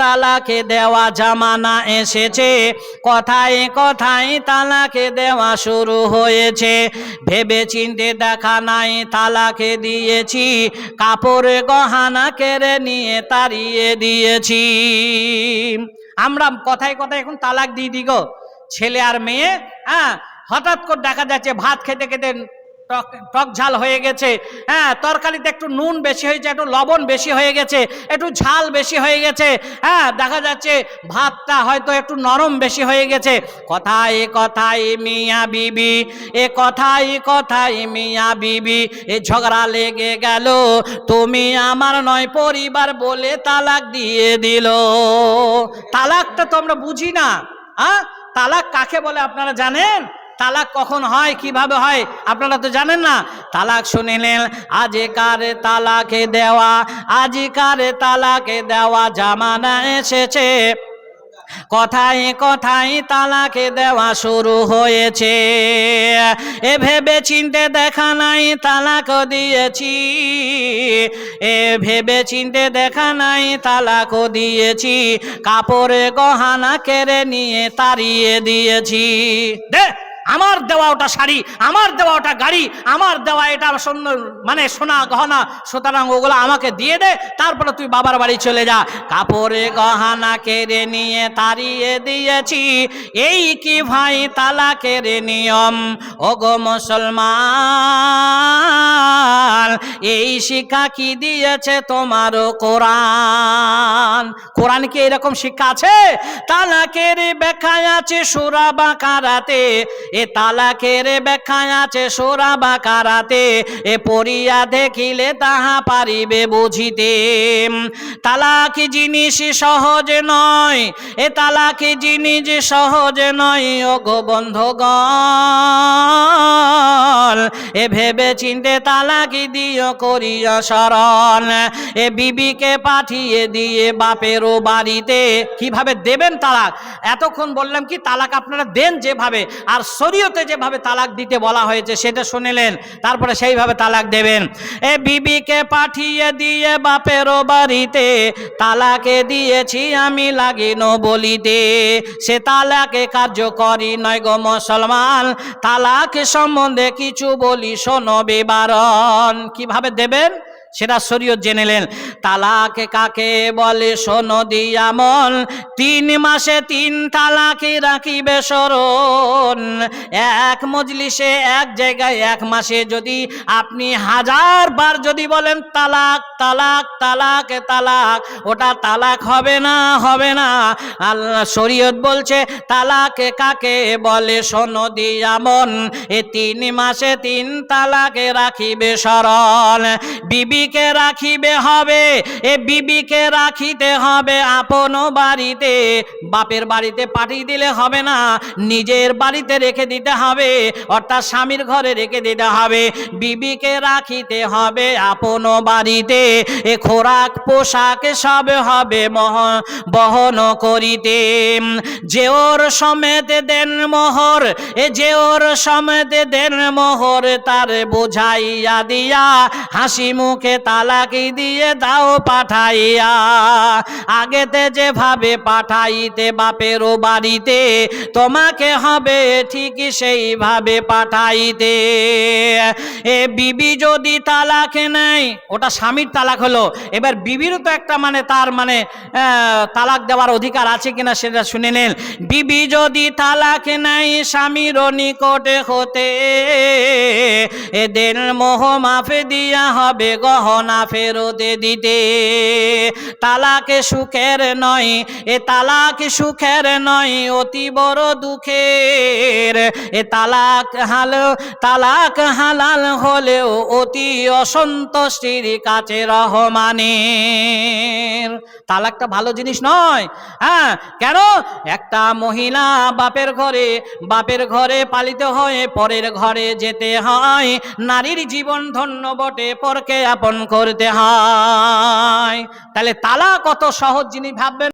তালাকে দেওয়া জামানা এসেছে। কথায় কথায় তালাকে দেওয়া শুরু হয়েছে। ভেবে চিনতে দেখা নাই, তালাকে দিয়েছি। কাপড় গহানা কেড়ে নিয়ে তাড়িয়ে দিয়েছি। আমরা কথায় কথায় এখন তালাক দিয়ে দিই গো ছেলে আর মেয়ে হ্যাঁ হঠাৎ করে দেখা যাচ্ছে ভাত খেতে খেতে টক টক ঝাল হয়ে গেছে। হ্যাঁ তরকারিতে একটু নুন বেশি হয়েছে একটু লবণ বেশি হয়ে গেছে, একটু ঝাল বেশি হয়ে গেছে। হ্যাঁ দেখা যাচ্ছে ভাতটা হয়তো একটু নরম বেশি হয়ে গেছে। কথায় কথায় মিয়া বিবি, এ কথাই কথাই মিয়া বিবি, এ ঝগড়া লেগে গেল। তুমি আমার নয়, পরিবার বলে তালাক দিয়ে দিল। তালাকটা তো আমরা বুঝি না হ্যাঁ তালাক কাকে বলে আপনারা জানেন? তালাক কখন হয়, কীভাবে হয়, আপনারা তো জানেন না। তালাক শুনে শুনিলেন, আজিকার তালাকে দেওয়া, আজিকার তালাকে দেওয়া জামানা এসেছে। কথায় কথায় তালাকে দেওয়া শুরু হয়েছে। এ ভেবে চিনতে দেখা নাই, তালাক দিয়েছি। এ ভেবে চিনতে দেখা নাই, তালাক দিয়েছি। কাপড়ে গহানা কেড়ে নিয়ে তাড়িয়ে দিয়েছি। দে! আমার দেওয়া ওটা শাড়ি, আমার দেওয়া ওটা গাড়ি, আমার দেওয়া এটা সুন্দর মানে সোনা গহনা, সুতরাং ওগুলো আমাকে দিয়ে দে, তারপরে তুই বাবার বাড়ি চলে যা। কাপড়ে গহনা কেড়ে নিয়ে তাড়িয়ে দিয়েছি, এই কি ভাই তালা কেড়ে নিয়ম? ও গো মুসলমান এই শিক্ষা কি দিয়েছে তোমার কোরআন? কোরআন কি এরকম শিক্ষা আছে? তালাকের ব্যাখ্যায় আছে সুরা বাকারাতে। এ তালাকের ব্যাখ্যায় আছে সুরা বাকারাতে। এ পড়িয়া দেখিলে তাহা পারিবে বুঝিতে। তালাক জিনিস সহজ নয়। এ তালাক জিনিস সহজ নয়, ও গো বন্ধুগণ। এ ভেবে চিনতে তালাকি দিও করিয়া শরণ এ বিবিকে পাঠিয়ে দিয়ে বাপেরও বাড়িতে কীভাবে দেবেন তালাক? এতক্ষণ বললাম কি, তালাক আপনারা দেন যেভাবে, আর শরীয়তে যেভাবে তালাক দিতে বলা হয়েছে সেটা শুনিলেন, তারপরে সেইভাবে তালাক দেবেন। এ বিবিকে পাঠিয়ে দিয়ে বাপেরও বাড়িতে, তালাকে দিয়েছি আমি লাগিন বলিতে। সে তালাকে কার্যকরী নয় গো মুসলমান, তালাক সম্বন্ধে কিছু বলি শোনো বিবারণ। কীভাবে দেবেন? সেটা শরীয় জেনেলেন তালাক কাকে বলে? শোনো দিয়ামন তিন মাসে তিন তালাকে রাখিবে শরণ এক মজলিসে এক জায়গায় এক মাসে যদি আপনি হাজার বার যদি বলেন তালাক তালাক তালাক তালাক। ওটা তালাক হবে না হবে না। আল্লাহ শরীয়ত বলছে, তালাকে কাকে বলে? শোনো দিয়ামন এ তিন মাসে তিন তালাকে রাখিবে স্মরণ। বিবিকে রাখিবে হবে, এ বিবিকে রাখিতে হবে আপন বাড়িতে। বাপের বাড়িতে পাঠিয়ে দিলে হবে না, নিজের বাড়িতে রেখে দিতে হবে, অর্থাৎ স্বামীর ঘরে রেখে দিতে হবে। বিবিকে রাখিতে হবে আপন বাড়িতে। এ খোরাক পোশাক সব হবে মহ, বহন করিতে। যে ওর সমেত দেন মোহর, এ যে ওর সমেত দেন মোহর, তার বোঝাইয়া দিয়া হাসি মুখে তালাকি দিয়ে দাও পাঠাইয়া। আগেতে যেভাবে পাঠাইতে বাপেরও বাড়িতে, তোমাকে হবে ঠিক সেইভাবে পাঠাইতে। এ বিবি যদি তালাক নেয়, ওটা স্বামীর তালাক হলো। এবার বিবিরও তো একটা মানে তার মানে তালাক দেওয়ার অধিকার আছে কিনা সেটা শুনে নেন। বিবি যদি তালাক নাই, স্বামীর নিকটে হতে এদের মোহ মাফে দিয়া হবে, গহনা ফেরতে দিতে। তালাকে সুখের নয়, এ তালাক সুখের নয়, অতি বড় দুঃখের। এ তালাক হাল, তালাক হালাল হলেও অতি অসন্তুষ্টির কাছে রহমানের। তালাকটা ভালো জিনিস নয়। হ্যাঁ কেন? একটা মহিলা বাপের ঘরে বাপের ঘরে পালিত হয়ে পরের ঘরে যেতে হয়। নারীর জীবন ধন্য বটে, পরকে আপন করতে হয়। তাহলে তালা কত সহজ জিনিস ভাববেন